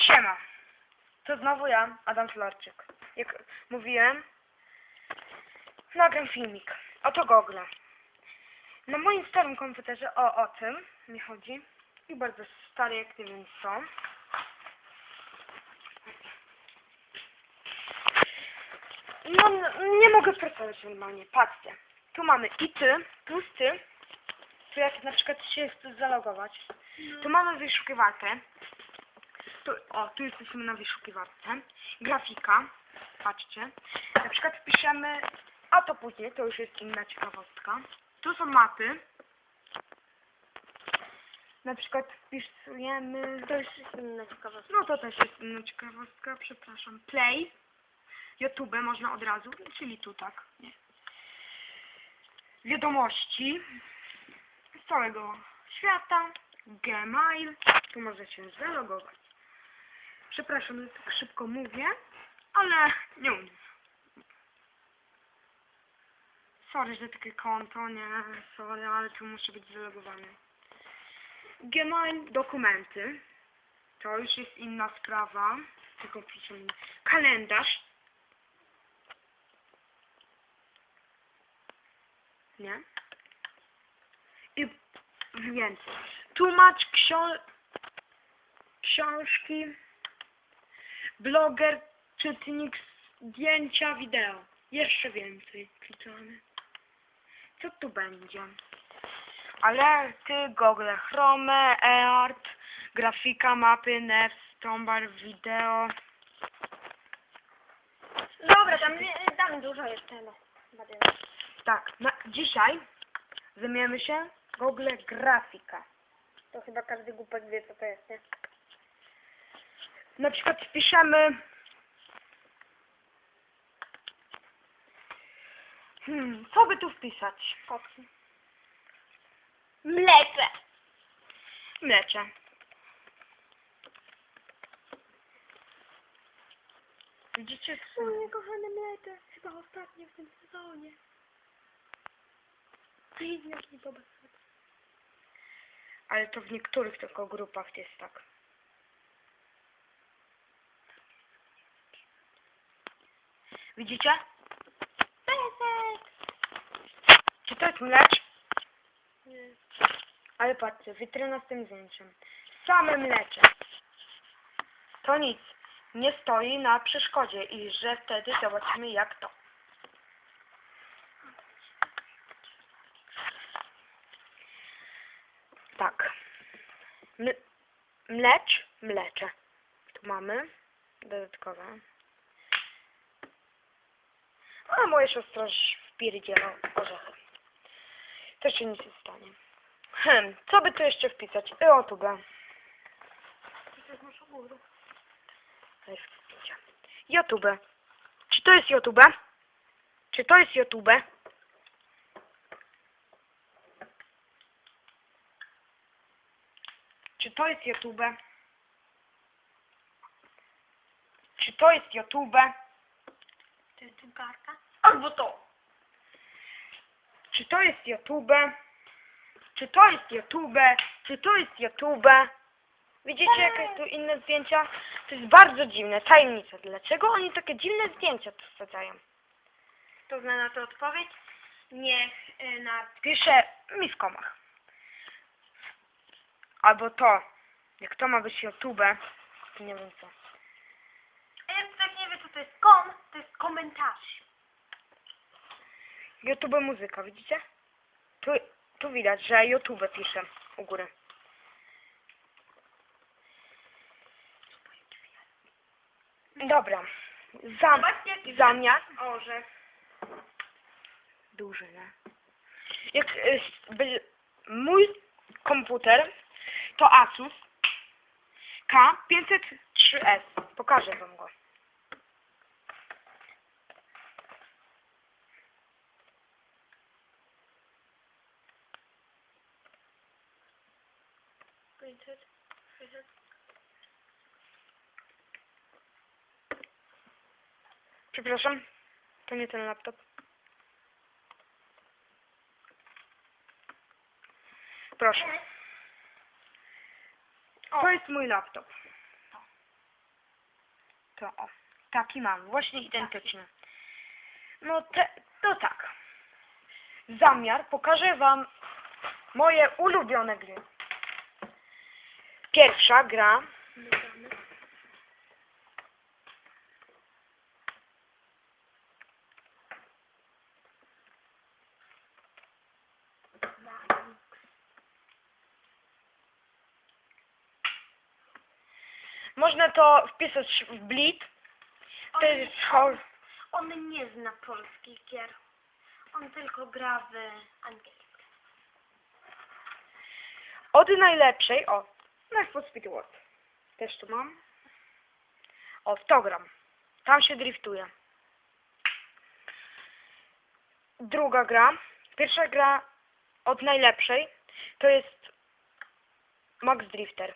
Siema. To znowu ja, Adam Florczyk. Jak mówiłem, nagram filmik. Oto gogle. Na moim starym komputerze, o, o tym mi chodzi. I bardzo stary, jak nie wiem co. No, nie mogę pracować normalnie. Patrzcie. Tu mamy i ty, plus ty. Tu jak na przykład się chcesz zalogować. Tu mamy wyszukiwarkę. Tu, o, tu jesteśmy na wyszukiwarce. Grafika. Patrzcie. Na przykład wpiszemy, a to później, to już jest inna ciekawostka. Tu są mapy. Na przykład wpisujemy... To już jest inna ciekawostka. No to też jest inna ciekawostka, przepraszam. Play. YouTube można od razu, czyli tu tak. Nie. Wiadomości z całego świata. Gmail. Tu możecie zalogować. Przepraszam, że tak szybko mówię, ale nie umiem. Sorry, że takie konto, nie, sorry, ale tu muszę być zalogowany. Gmail, dokumenty. To już jest inna sprawa. Tylko piszę kalendarz. Nie? I więcej. Tłumacz ksio... książki. Bloger, czytnik zdjęcia, wideo. Jeszcze więcej klikamy. Co tu będzie? Alerty, Google Chrome, eArt, grafika, mapy, Nevs, Tombar, wideo. Dobra, tam nie, damy dużo. No. Badę. Tak, na, dzisiaj zajmiemy się Google Grafika. To chyba każdy głupek wie co to jest, nie? Na przykład wpiszemy hmm, co by tu wpisać? Koksy. Mlecze. Mlecze. Widzicie? Moje kochane mlecze. Chyba ostatnie w tym sezonie. Jaki dobry. Ale to w niektórych tylko grupach jest tak. Widzicie? Pesek. Czy to jest mlecz? Nie. Ale patrzcie, witryna z tym zdjęciem. Same mlecze. To nic. Nie stoi na przeszkodzie i że wtedy zobaczymy jak to. Tak. M mlecz, mlecze. Tu mamy dodatkowe. A moja siostra wpierdziela orzechy. To się nic nie stanie. Hmm, co by tu jeszcze wpisać? Y, o, tu zdjęcia. YouTube. Czy to jest YouTube? Czy to jest YouTube? Czy to jest YouTube? Czy to jest YouTube? Albo to. Czy to jest YouTube? Czy to jest YouTube? Czy to jest YouTube? Widzicie jakie tu inne zdjęcia? To jest bardzo dziwne, tajemnica. Dlaczego oni takie dziwne zdjęcia tu wsadzają? Kto zna na to odpowiedź? Niech y, na... Pisze mi w komach. Albo to. Jak to ma być YouTube, to nie wiem co. A jak ktoś nie wie co to jest kom, to jest komentarz. YouTube muzyka, widzicie? Tu, tu widać, że YouTube pisze u góry. Dobra. Zam, Zobaczcie, jaki zamiast Orzech. duży, nie? Jak y, by, mój komputer to Asus K503S. Pokażę wam go. Przepraszam, to nie ten laptop. Proszę. To jest mój laptop. To o, taki mam, właśnie identyczny. No te, to tak. Zamiar, pokażę wam moje ulubione gry. Pierwsza gra. Można to wpisać w Blit. To On, jest hol... on nie zna polskich gier. On tylko gra w angielski. Od najlepszej, o, Need for Speed World. Też tu mam. O, w to gram. Tam się driftuje. Druga gra. Pierwsza gra od najlepszej to jest Max Drifter.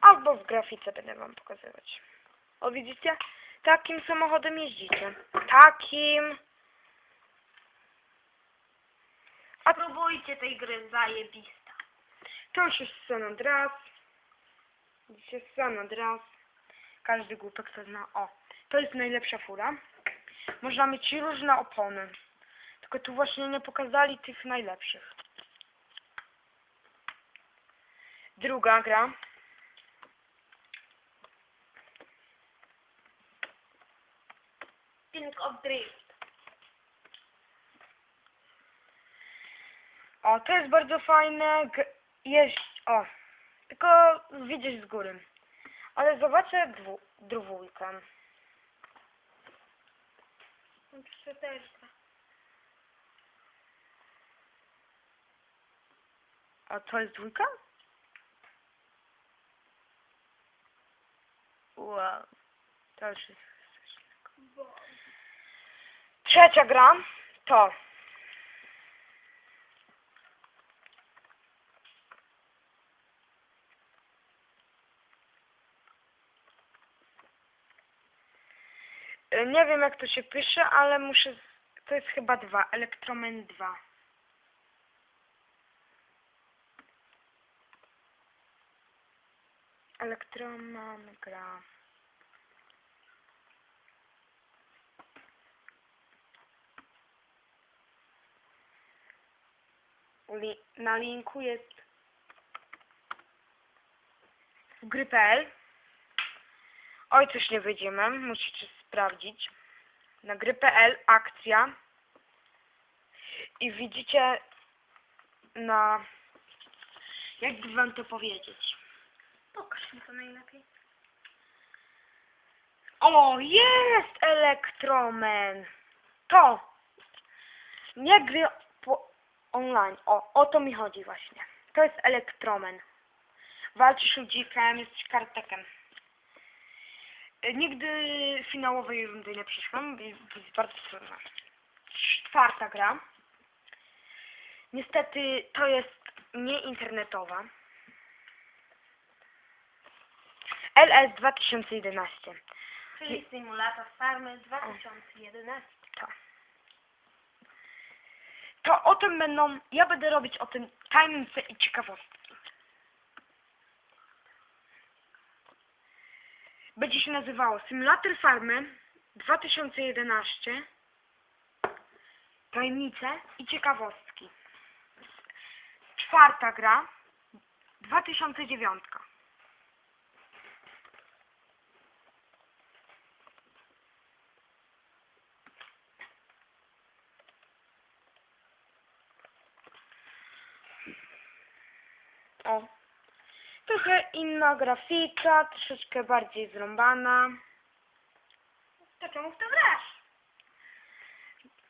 Albo w grafice będę wam pokazywać. O, widzicie? Takim samochodem jeździcie. Takim. A Spróbujcie tej gry, zajebista. To już jest San Andreas. Dziś jest San Andreas. Każdy głupek to zna. O, to jest najlepsza fura. Można mieć różne opony. Tylko tu właśnie nie pokazali tych najlepszych. Druga gra. King of Drift. O, to jest bardzo fajne. Jeść. O, tylko widzieć z góry. Ale zobaczę dwu, dwójkę. Czterka. A to jest dwójka? Wow. To już jest coś innego. Trzecia gra to Y, Nie wiem jak to się pisze, ale muszę... To jest chyba dwa. Elektromen 2. Elektroman gra. Li- na linku jest gry.pl Oj, coś nie wyjdziemy, musicie sprawdzić. Na gry.pl akcja i widzicie na jakby wam to powiedzieć. Pokaż mi to najlepiej. O, jest Elektromen. To. Nie gry online. O, o to mi chodzi właśnie. To jest Elektromen. Walczysz ludzikiem, jesteś kartekiem. Y, Nigdy finałowej rundy nie przyszłam, i to jest bardzo trudne. Czwarta gra. Niestety to jest nie internetowa. LS 2011. Czyli Simulator Farmy 2011. To. To o tym będą, ja będę robić o tym tajemnice i ciekawostki. Będzie się nazywało Simulator Farmy 2011 Tajemnice i ciekawostki. Czwarta gra 2009. O. Trochę inna grafika, troszeczkę bardziej zrąbana, To czemu w to grasz?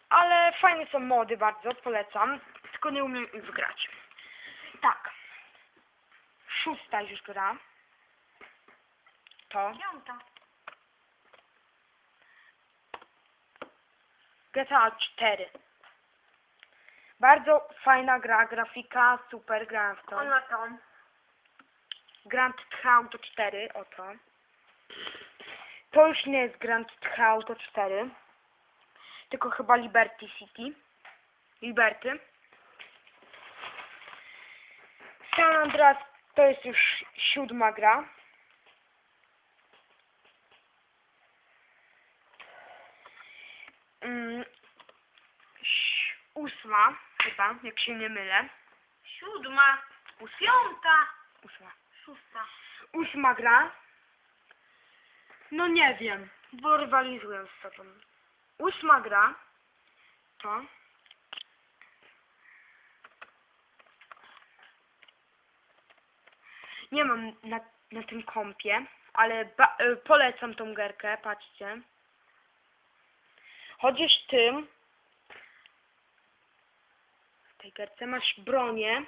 ale fajne są mody bardzo, polecam, tylko nie umiem ich wygrać. Tak. Szósta już gra. To Piąta. GTA 4. Bardzo fajna gra, grafika, super, grałem w to. Ona to. Grand Auto 4, oto. To już nie jest Grand Auto 4, tylko chyba Liberty City. Liberty. San Andreas to jest już siódma gra. Mm, ósma chyba, jak się nie mylę. Siódma. Piąta. Ósma. Szósta. Ósma gra. No nie wiem, bo rywalizują z sobą. Ósma gra to nie mam na, na tym kompie, ale ba- y, polecam tą gierkę, patrzcie. Chodzisz tym w tej gierce masz bronię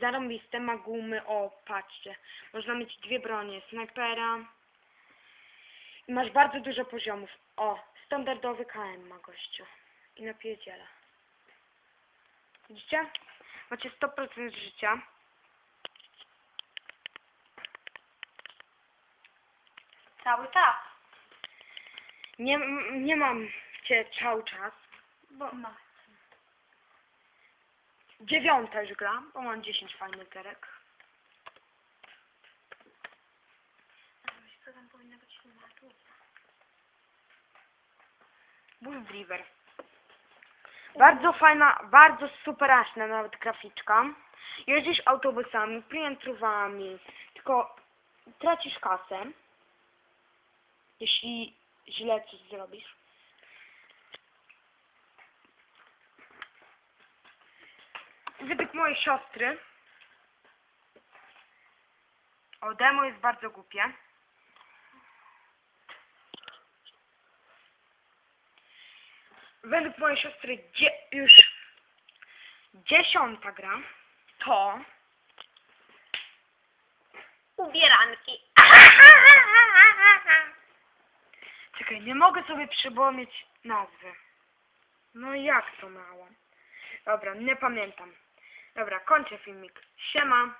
zarąbiste, ma gumy, o patrzcie, można mieć dwie bronie, snajpera i masz bardzo dużo poziomów, o, standardowy KM ma gościu i napierdziela. Widzicie? Macie 100% życia. Cały czas. Nie, nie mam cię cały czas, bo No. Dziewiąta już gra, bo mam 10 fajnych gierek. Co tam być? Bull Driver. Bardzo fajna, bardzo superaśna nawet graficzka. Jeździsz autobusami, piętrowami, tylko tracisz kasę, jeśli źle coś zrobisz. Według mojej siostry o demo jest bardzo głupie. według mojej siostry już dziesiąta gra to Ubieranki. czekaj, nie mogę sobie przypomnieć nazwy. No jak to mało? Dobra, nie pamiętam. Dobra, kończę filmik. Siema.